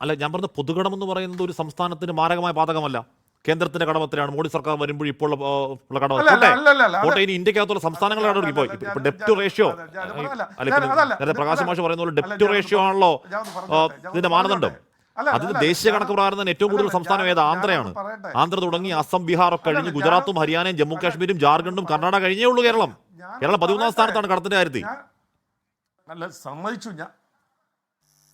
അല്ല ഞാൻ പറഞ്ഞ പൊതുകടം എന്ന് പറയുന്നത് ഒരു സംസ്ഥാനത്തിന് മാരകമായ ബാധകമല്ല കേന്ദ്രത്തിന്റെ കടമത്തിലാണ് മോഡി സർക്കാർ വരുമ്പോൾ ഇപ്പോൾ ഉള്ള, കടം ഇനി ഇന്ത്യക്കകത്തുള്ള സംസ്ഥാനങ്ങളുടെ കടം ഇപ്പോൾ ഇപ്പൊ ഡെപ്റ്റ് റേഷ്യോ അല്ല, ഞാൻ അല്ല ഞാൻ- ഇപ്പൊ അതല്ല, നേരത്തെ പ്രകാശ് മാഷ് പറയുന്ന പോലെ ഡെപ്റ്റ് റേഷ്യോ ആണല്ലോ ഇതിന്റെ മാനദണ്ഡം അതിന് ദേശീയ കണക്ക് പ്രകാരം തന്നെ ഏറ്റവും കൂടുതൽ സംസ്ഥാനം ഏത് ആന്ധ്രയാണ് ആന്ധ്ര തുടങ്ങി അസം ബീഹാർ ഒക്കെ കഴിഞ്ഞ് ഗുജറാത്തും ഹരിയാനയും ജമ്മു കാശ്മീരും ജാർഖണ്ഡും കർണാടക കഴിഞ്ഞേ ഉള്ളൂ കേരളം കേരളം പതിമൂന്നാം സ്ഥാനത്താണ് കടത്തിന്റെ കാര്യത്തിൽ അല്ല സമ്മതിച്ചു ഞാൻ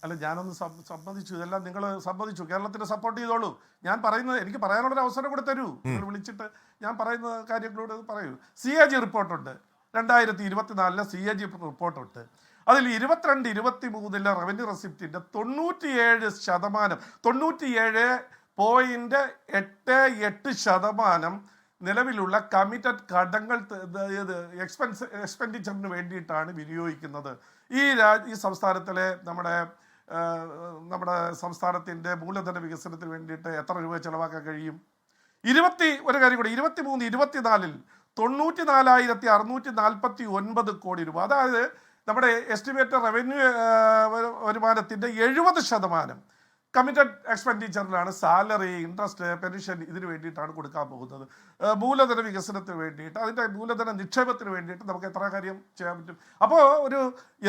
അല്ല ഞാനൊന്ന് സമ്മതിച്ചു ഇതെല്ലാം നിങ്ങൾ സമ്മതിച്ചു കേരളത്തിന് സപ്പോർട്ട് ചെയ്തോളൂ. ഞാൻ പറയുന്നത് എനിക്ക് പറയാനുള്ളൊരു അവസരം കൂടെ തരൂ. നിങ്ങൾ വിളിച്ചിട്ട് ഞാൻ പറയുന്ന കാര്യങ്ങളോട് പറയൂ. സി എ ജി റിപ്പോർട്ടുണ്ട്. രണ്ടായിരത്തി ഇരുപത്തിനാലിലെ സി എ ജി റിപ്പോർട്ടുണ്ട്. അതിൽ ഇരുപത്തിരണ്ട് ഇരുപത്തി മൂന്നിലെ റവന്യൂ റെസിപ്റ്റിന്റെ തൊണ്ണൂറ്റിയേഴ് ശതമാനം തൊണ്ണൂറ്റിയേഴ് പോയിന്റ് എട്ട് എട്ട് ശതമാനം നിലവിലുള്ള കമ്മിറ്റഡ് കടങ്ങൾ എക്സ്പെൻസ് എക്സ്പെൻഡിച്ചറിന് വേണ്ടിയിട്ടാണ് വിനിയോഗിക്കുന്നത്. ഈ രാജ് ഈ സംസ്ഥാനത്തിലെ നമ്മുടെ നമ്മുടെ സംസ്ഥാനത്തിന്റെ മൂലധന വികസനത്തിന് വേണ്ടിയിട്ട് എത്ര രൂപ ചെലവാക്കാൻ കഴിയും? ഇരുപത്തി ഒരു കാര്യം കൂടി ഇരുപത്തി മൂന്ന് ഇരുപത്തിനാലിൽ തൊണ്ണൂറ്റി നാലായിരത്തി അറുന്നൂറ്റി നാൽപ്പത്തി ഒൻപത് കോടി രൂപ. അതായത് നമ്മുടെ എസ്റ്റിമേറ്റഡ് റവന്യൂ വരുമാനത്തിന്റെ എഴുപത് ശതമാനം. കമ്മിറ്റഡ് എക്സ്പെൻഡിച്ചറിലാണ് സാലറി ഇൻട്രസ്റ്റ് പെൻഷൻ ഇതിന് വേണ്ടിയിട്ടാണ് കൊടുക്കാൻ പോകുന്നത്. മൂലധന വികസനത്തിന് വേണ്ടിയിട്ട് അതിന്റെ മൂലധന നിക്ഷേപത്തിന് വേണ്ടിയിട്ട് നമുക്ക് എത്ര കാര്യം ചെയ്യാൻ പറ്റും? അപ്പോൾ ഒരു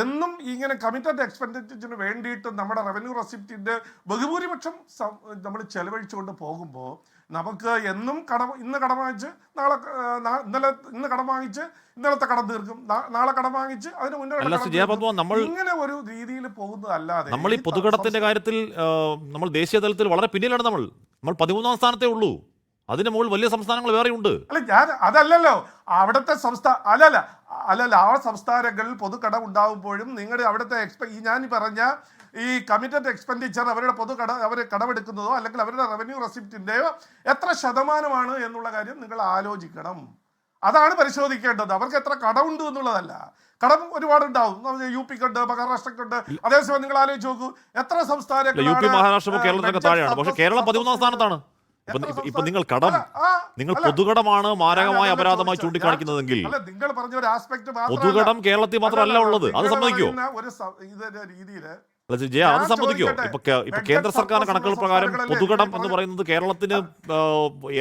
എന്നും ഇങ്ങനെ കമ്മിറ്റഡ് എക്സ്പെൻഡിച്ചറിന് വേണ്ടിയിട്ട് നമ്മുടെ റവന്യൂ റെസിപ്റ്റിന്റെ ബഹുഭൂരിപക്ഷം നമ്മൾ ചെലവഴിച്ചുകൊണ്ട് പോകുമ്പോൾ നമുക്ക് എന്നും കടം ഇന്ന് കടം വാങ്ങിച്ച് നാളെ ഇന്നലെ ഇന്ന് കടം വാങ്ങിച്ച് ഇന്നലത്തെ കടം തീർക്കും. നാളെ കടം വാങ്ങിച്ച് അതിന് മുന്നേ ഇങ്ങനെ ഒരു രീതിയിൽ പോകുന്നതല്ലാതെ നമ്മൾ ഈ പൊതുകടത്തിന്റെ കാര്യത്തിൽ നമ്മൾ ദേശീയ തലത്തിൽ വളരെ പിന്നിലാണ് നമ്മൾ. നമ്മൾ പതിമൂന്നാം സ്ഥാനത്തേ ഉള്ളൂ. അതിന് മുകളിൽ വലിയ സംസ്ഥാനങ്ങൾ വേറെയുണ്ട് അല്ല ഞാൻ അതല്ലല്ലോ. അവിടുത്തെ സംസ്ഥാന അല്ലല്ല അല്ലല്ല ആ സംസ്ഥാനങ്ങളിൽ പൊതുക്കടം ഉണ്ടാകുമ്പോഴും നിങ്ങളുടെ അവിടുത്തെ എക്സ്പെ ഈ ഞാൻ പറഞ്ഞ ഈ കമ്മിറ്റഡ് എക്സ്പെൻഡിച്ചർ അവരുടെ പൊതു കട അവർ കടമെടുക്കുന്നതോ അല്ലെങ്കിൽ അവരുടെ റവന്യൂ റെസിപ്റ്റിന്റെയോ എത്ര ശതമാനമാണ് എന്നുള്ള കാര്യം നിങ്ങൾ ആലോചിക്കണം. അതാണ് പരിശോധിക്കേണ്ടത്. അവർക്ക് എത്ര കടമുണ്ട് എന്നുള്ളതല്ല. കടം ഒരുപാട് ഉണ്ടാവും യു പിക്കുണ്ട് മഹാരാഷ്ട്രക്കുണ്ട് അതേസമയം നിങ്ങൾ ആലോചിച്ച് നോക്കൂ. എത്ര അല്ല, യു പി മഹാരാഷ്ട്ര budget താഴെയാണ്? പക്ഷെ കേരളം പതിമൂന്നാം സ്ഥാനത്താണ്. ഇപ്പൊ നിങ്ങൾ കടം നിങ്ങൾ പൊതുകടമാണ് മാരകമായ അപരാധമായി ചൂണ്ടിക്കാണിക്കുന്നതെങ്കിൽ അല്ല നിങ്ങൾ പറഞ്ഞ ഒരു ആസ്പെക്ട് പൊതുകടം കേരളത്തിൽ മാത്രമല്ല ഉള്ളത്. അത് സമ്മതിക്കോ ഒരു രീതിയിൽ അല്ല ജയ അത് സമ്മതിക്കോ? ഇപ്പൊ ഇപ്പൊ കേന്ദ്ര സർക്കാർ കണക്കുകൾ പ്രകാരം പൊതുകടം എന്ന് പറയുന്നത് കേരളത്തിന്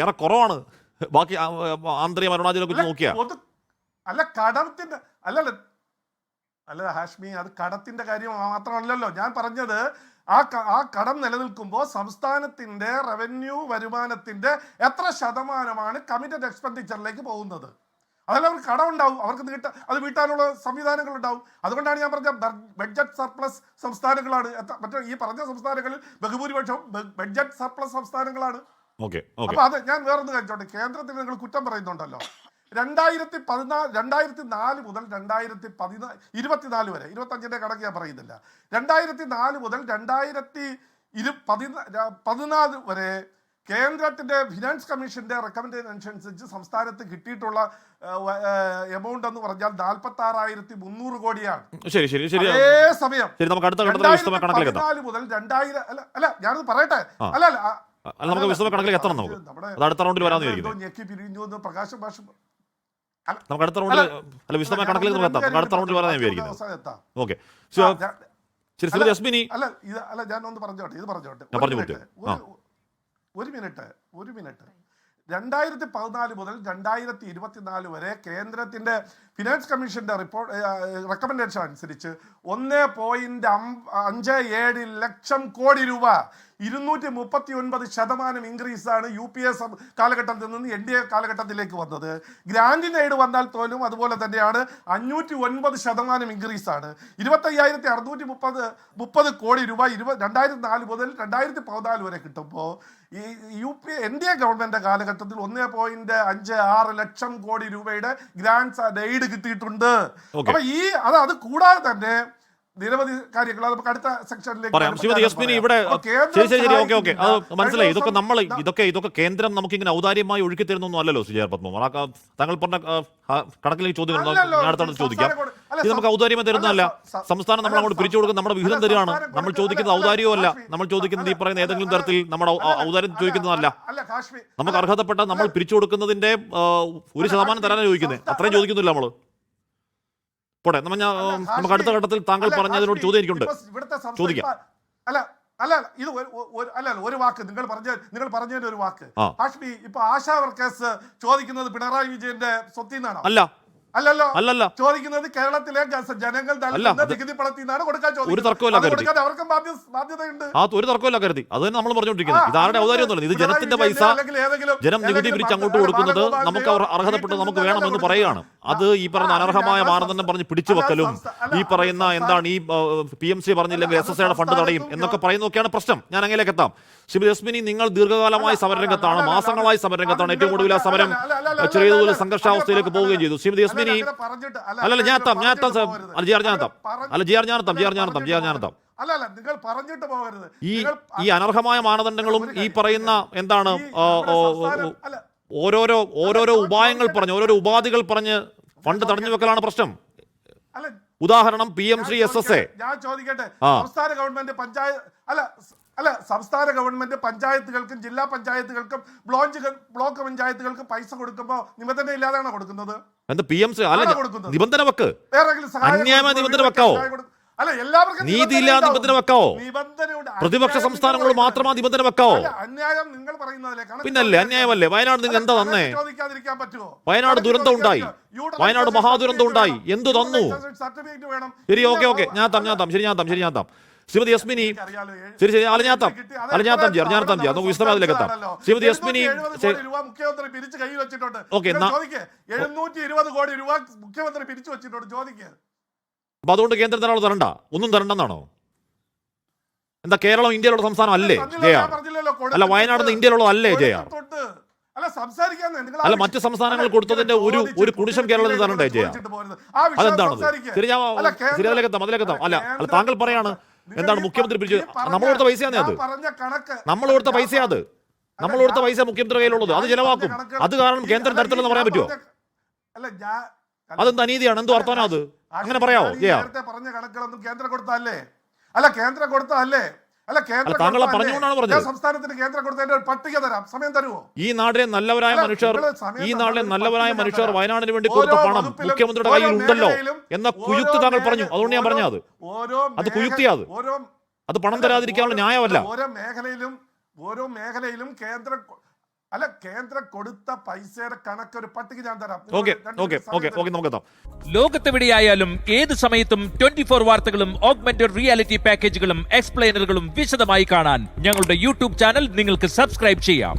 ഏറെ കുറവാണ്. ബാക്കി ആന്ധ്രയും അരുണാചലൊക്കെ വെച്ച് നോക്കിയാ. അല്ല കടത്തിന്റെ അല്ലല്ല. അല്ല ഹാഷ്മി അത് കടത്തിന്റെ കാര്യം മാത്രമല്ലല്ലോ. ഞാൻ പറഞ്ഞത് ആ ആ കടം നിലനിൽക്കുമ്പോൾ സംസ്ഥാനത്തിന്റെ റവന്യൂ വരുമാനത്തിന്റെ എത്ര ശതമാനമാണ് കമ്മിറ്റഡ് എക്സ്പെൻഡിച്ചറിലേക്ക് പോകുന്നത്? അതല്ല അവർക്ക് കടമുണ്ടാവും. അവർക്ക് നീട്ട അത് വീട്ടാനുള്ള സംവിധാനങ്ങൾ ഉണ്ടാവും അതുകൊണ്ടാണ് ഞാൻ പറഞ്ഞ ബഡ്ജറ്റ് സർപ്ലസ് സംസ്ഥാനങ്ങളാണ്. മറ്റേ ഈ പറഞ്ഞ സംസ്ഥാനങ്ങളിൽ ബഹുഭൂരിപക്ഷം ബഡ്ജറ്റ് സർപ്ലസ് സംസ്ഥാനങ്ങളാണ്. അപ്പൊ അത് ഞാൻ വേറൊന്ന് കഴിച്ചോട്ടെ കേന്ദ്രത്തിന് നിങ്ങൾ കുറ്റം പറയുന്നുണ്ടല്ലോ. രണ്ടായിരത്തി പതിനാല് രണ്ടായിരത്തി നാല് മുതൽ രണ്ടായിരത്തി പതിനാല് ഇരുപത്തിനാല് വരെ. ഇരുപത്തഞ്ചിന്റെ കണക്ക് ഞാൻ പറയുന്നില്ല. രണ്ടായിരത്തി നാല് മുതൽ രണ്ടായിരത്തി ഇരു പതിനാ പതിനാല് വരെ കേന്ദ്രത്തിന്റെ ഫിനാൻസ് കമ്മീഷന്റെ റെക്കമെൻഡേഷൻ അനുസരിച്ച് സംസ്ഥാനത്ത് കിട്ടിയിട്ടുള്ള എമൗണ്ട് എന്ന് പറഞ്ഞാൽ നാൽപ്പത്തി ആറായിരത്തി മുന്നൂറ് കോടിയാണ്. ശരി ശരി ശരി. അതേ സമയം. ശരി നമുക്ക് അടുത്ത പതിനാല് മുതൽ രണ്ടായിരം അല്ല അല്ല ഞാനത് പറയട്ടെ? അല്ല അല്ല നമുക്ക് വിശദമായ കണക്കിലേക്ക് എത്തണം നമുക്ക്. അത് അടുത്ത റൗണ്ടിൽ വരാമെന്ന് ഞെക്കി പിരിഞ്ഞു എന്ന് പ്രകാശ് ഭാഷ നമുക്ക് അടുത്ത റൗണ്ടിൽ അല്ല വിശദമായ കണക്കിലേക്ക് നമുക്ക് എത്താം. അടുത്ത റൗണ്ടിൽ വരാൻ ഞാൻ വിചാരിക്കുന്നത് ഓക്കെ. ശരി അസ്മിനി അല്ല ഇത് അല്ല ഞാൻ ഒന്ന് പറഞ്ഞോട്ടെ ഇത് പറഞ്ഞോട്ടെ. മിനിറ്റ്, ഒരു മിനിറ്റ് ഒരു മിനിറ്റ്. രണ്ടായിരത്തി പതിനാല് മുതൽ രണ്ടായിരത്തി ഇരുപത്തിനാല് വരെ കേന്ദ്രത്തിന്റെ ഫിനാൻസ് കമ്മീഷന്റെ റിപ്പോർട്ട് റെക്കമെൻഡേഷൻ അനുസരിച്ച് ഒന്ന് പോയിന്റ് അഞ്ച് ഏഴ് ലക്ഷം കോടി രൂപ ഇരുന്നൂറ്റി മുപ്പത്തി ഒൻപത് ശതമാനം ഇൻക്രീസ് ആണ് യു പി എസ് കാലഘട്ടത്തിൽ നിന്ന് എൻ ഡി എ കാലഘട്ടത്തിലേക്ക് വന്നത്. ഗ്രാൻഡിൻ എയ്ഡ് വന്നാൽ പോലും അതുപോലെ തന്നെയാണ് അഞ്ഞൂറ്റി ഒൻപത് ശതമാനം ഇൻക്രീസ് ആണ് ഇരുപത്തയ്യായിരത്തി അറുന്നൂറ്റി മുപ്പത് മുപ്പത് കോടി രൂപ ഇരുപത് രണ്ടായിരത്തി നാല് മുതൽ രണ്ടായിരത്തി പതിനാല് വരെ കിട്ടുമ്പോൾ ഈ U P N D A government കാലഘട്ടത്തിൽ ഒന്ന് പോയിന്റ് അഞ്ച് ആറ് ലക്ഷം കോടി രൂപയുടെ ഗ്രാൻഡ്സ് ആൻഡ് എയ്ഡ് കിട്ടിയിട്ടുണ്ട്. അപ്പൊ ഈ അത് അത് കൂടാതെ തന്നെ നിരവധി കാര്യങ്ങൾ. അത് അടുത്ത സെക്ഷനിലേക്ക്. ഇവിടെ ശരി ശരി ശരി. Okay okay. അത് മനസ്സിലായി. ഇതൊക്കെ നമ്മൾ ഇതൊക്കെ ഇതൊക്കെ കേന്ദ്രം നമുക്ക് ഇങ്ങനെ ഔദാര്യമായി ഒഴുക്കി തരുന്നൊന്നും അല്ലല്ലോ സുജയ പത്മം ആ ക- താങ്കൾ പറഞ്ഞ കണക്കിലേക്ക് ചോദ്യം? ഞാൻ ചോദിക്കാം. ഇത് നമുക്ക് ഔദാര്യമായി തരുന്നതല്ല. സംസ്ഥാനം നമ്മൾ അങ്ങോട്ട് പിരിച്ചു കൊടുക്കുന്ന നമ്മുടെ വിഹിതം തരികയാണ്. നമ്മൾ ചോദിക്കുന്നത് ഔദാര്യമല്ല. നമ്മൾ ചോദിക്കുന്നത് ഈ പറയുന്ന ഏതെങ്കിലും തരത്തിൽ നമ്മുടെ ഔദാര്യം ചോദിക്കുന്നതല്ല. നമുക്ക് അർഹതപ്പെട്ട നമ്മൾ പിരിച്ചു കൊടുക്കുന്നതിന്റെ ഒരു ശതമാനം തരാനാണ് ചോദിക്കുന്നത്. അത്രയും ചോദിക്കുന്നില്ല നമ്മൾ പോട്ടെ നമ്മ ഞാൻ നമുക്ക് അടുത്ത ഘട്ടത്തിൽ താങ്കൾ പറഞ്ഞതിനോട് ചോദ്യം എനിക്കുണ്ട് ചോദിക്കാം. അല്ല അല്ല അല്ല, ഇത് അല്ല ഒരു വാക്ക് നിങ്ങൾ പറഞ്ഞ നിങ്ങൾ പറഞ്ഞതിന്റെ ഒരു വാക്ക്. ഹാഷ്മി ഇപ്പൊ ആശാ വർക്കേഴ്സ് ചോദിക്കുന്നത് പിണറായി വിജയന്റെ സ്വത്തിൽ നിന്നാണോ അല്ല അല്ലല്ലോ. അല്ലല്ല. ചോദിക്കുന്നത് കേരളത്തിലെ ജനങ്ങൾ നികുതി പണത്തിൽ നിന്നാണ് കൊടുക്കാൻ ഒരു തർക്കമില്ല കരുതി. അവർക്കും ബാധ്യതയുണ്ട്. ആ ഒരു തർക്കമില്ല കരുതി. അത് തന്നെ നമ്മൾ പറഞ്ഞുകൊണ്ടിരിക്കുന്നത്. ഇത് ആരുടെ അത് ഇത് ജനത്തിന്റെ പൈസ ജനം നികുതി പിരിച്ച് അങ്ങോട്ട് കൊടുക്കുന്നത് നമുക്ക് അവർ അർഹതപ്പെട്ടത് നമുക്ക് വേണമെന്ന്. പറയുകയാണ്. അത് ഈ പറഞ്ഞ അനർഹമായ മാനദണ്ഡം പറഞ്ഞ് പിടിച്ചു വെക്കലും ഈ പറയുന്ന എന്താണ് ഈ പി എം സി പറഞ്ഞില്ലെങ്കിൽ എസ് എസ് ഐയുടെ ഫണ്ട് തടയും എന്നൊക്കെ പറയുന്നതൊക്കെയാണ് പ്രശ്നം. ഞാൻ അങ്ങനെയൊക്കെ എത്താം. ശ്രീമതി രശ്മിനി നിങ്ങൾ ദീർഘകാലമായി സമരരംഗത്താണ്. മാസങ്ങളായി സമരരംഗത്താണ്. ഏറ്റവും കൂടുതൽ ആ സമരം ചെറിയ തോതിൽ സംഘർഷാവസ്ഥയിലേക്ക് പോവുകയും ചെയ്തു. ശ്രീമതി പറഞ്ഞിട്ട്- അല്ലല്ല ഞാൻ എത്താം ഞാൻ എത്താം അല്ല ജി ആർ ഞാൻ എത്താം അല്ല ജി ആർ ഞാൻ എത്താം ജി ആർ ഞാൻ എത്താം ജി ആർ ഞാൻ എത്താം അല്ല അല്ല നിങ്ങൾ പറഞ്ഞിട്ട് പോകരുത്. ഈ ഈ അനർഹമായ മാനദണ്ഡങ്ങളും ഈ പറയുന്ന എന്താണ് ഓരോരോ ഓരോരോ. ഉപായങ്ങൾ പറഞ്ഞ് ഓരോരോ ഉപാധികൾ പറഞ്ഞ് ഫണ്ട് തടഞ്ഞു വെക്കലാണ് പ്രശ്നം. ഉദാഹരണം P M Shri S S A. ഞാൻ ചോദിക്കട്ടെ. സംസ്ഥാന ഗവൺമെന്റ് പഞ്ചായത്ത് അല്ല അല്ല സംസ്ഥാന ഗവൺമെന്റ് പഞ്ചായത്തുകൾക്കും ജില്ലാ പഞ്ചായത്തുകൾക്കും ബ്ലോഞ്ച് ബ്ലോക്ക് പഞ്ചായത്തുകൾക്കും പൈസ കൊടുക്കുമ്പോൾ നിബന്ധന ഇല്ലാതെയാണോ കൊടുക്കുന്നത്? നിബന്ധന വെക്ക്. അന്യായമായ നിബന്ധന വെക്കാവോ? അല്ല എല്ലാവർക്കും നീതിയില്ലാതെ ഉണ്ടാവും. നിബന്ധന വെക്കാവോ? പ്രതിപക്ഷ സംസ്ഥാനങ്ങളോട് മാത്രമാ നിബന്ധന വെക്കാവോ? അന്യായം നിങ്ങൾ പറയുന്നതിലേക്കാണ് പിന്നല്ലേ അന്യായമല്ലേ? വയനാട് നിങ്ങൾ എന്താ തന്നേ? വയനാട് ദുരന്തം ഉണ്ടായി. വയനാട് മഹാദുരന്തം ഉണ്ടായി. എന്തു തന്നു? ശരി ഓക്കെ ഓക്കെ. ഞാൻ താം ഞാൻ താം ശരി ഞാൻ താം ശരി ഞാൻ താം ശ്രീമതി യസ്മിനി ശരി ശരി അലഞ്ഞാത്തം അലഞ്ഞാത്തം അല്ല ചെയ്യാം അറിഞ്ഞാത്തം ചെയ്യാം നമുക്ക് വിശദമായി അതിലേക്ക് എത്താം. ശ്രീമതി യസ്മിനി 770 ശരി. കോടി രൂപ മുഖ്യമന്ത്രി പിരിച്ചു കയ്യിൽ വെച്ചിട്ടുണ്ട്. ഓക്കെ, എഴുന്നൂറ്റി ഇരുപത് കോടി രൂപ മുഖ്യമന്ത്രി പിരിച്ചു വെച്ചിട്ടുണ്ട്. അപ്പൊ അതുകൊണ്ട് കേന്ദ്രം തരാളോ തരണ്ട. ഒന്നും തരണ്ടെന്നാണോ? എന്താ കേരളം ഇന്ത്യയിലുള്ള സംസ്ഥാനം അല്ലേ? ജയ. അല്ല വയനാട് വയനാട് ഇന്ത്യയിലുള്ളതല്ലേ ജയ. അല്ല അല്ല, മറ്റ് സംസ്ഥാനങ്ങൾ കൊടുത്തതിന്റെ ഒരു- ഒരു കുടിശം കേരളത്തിൽ തരണ്ടേ, ജയ? അതെന്താണ്? ശരി ഞാൻ ശരി അതിലേക്ക് എത്താം അതിലേക്ക് എത്താം. അല്ല അല്ല താങ്കൾ പറയാണ് എന്താണ് മുഖ്യമന്ത്രി പിരിച്ചു നമ്മൾ കൊടുത്ത പൈസയാണ് അത്. നമ്മൾ കൊടുത്ത പൈസ അത്. നമ്മൾ കൊടുത്ത പൈസ മുഖ്യമന്ത്രി കയ്യിലുള്ളത്. അത് ചെലവാക്കും അത് കാരണം കേന്ദ്രം തരത്തിലെന്ന് പറയാൻ പറ്റുമോ? അതെന്ത് അനീതിയാണ്? എന്ത് വർത്തമാനം അത്? അങ്ങനെ പറയാമോ പറഞ്ഞ കണക്കുകളൊന്നും കേന്ദ്രം കൊടുത്തല്ലേ അല്ല കേന്ദ്രം കൊടുത്തല്ലേ അല്ല കേന്ദ്രം താങ്കളെ പറഞ്ഞുകൊണ്ടാണ് പറഞ്ഞത്. സംസ്ഥാനത്തിന് കേന്ദ്രം കൊടുത്തതിന്റെ ഒരു പട്ടിക തരാം. സമയം തരുമോ ഈ നാട്ടിലെ നല്ലവരായ മനുഷ്യർ ഈ നാട്ടിലെ നല്ലവരായ മനുഷ്യർ വയനാടിന് വേണ്ടി കൊടുത്ത പണം മുഖ്യമന്ത്രിയുടെ കയ്യിൽ ഉണ്ടല്ലോ എന്ന കുയുക്ത് താങ്കൾ പറഞ്ഞു. അതുകൊണ്ട് ഞാൻ പറഞ്ഞത്. അത് കുയുക്തിയാത്. അത്. പണം തരാതിരിക്കാനുള്ള ന്യായമല്ല. ഓരോ മേഖലയിലും ഓരോ മേഖലയിലും കേന്ദ്ര അല്ല കേന്ദ്രം കൊടുത്ത പൈസയുടെ കണക്ക് ഒരു പട്ടിക ഞാൻ തരാം. നിങ്ങൾ ഓക്കെ രണ്ട് ഓക്കെ ഓക്കെ ഓക്കെ നമുക്ക് എത്താം ലോകത്തെവിടെയായാലും ഏത് സമയത്തും ട്വന്റി ഫോർ വാർത്തകളും ഓഗ്മെന്റഡ് റിയാലിറ്റി പാക്കേജുകളും എക്സ്പ്ലെയിനറുകളും വിശദമായി കാണാൻ ഞങ്ങളുടെ യൂട്യൂബ് ചാനൽ നിങ്ങൾക്ക് സബ്സ്ക്രൈബ് ചെയ്യാം.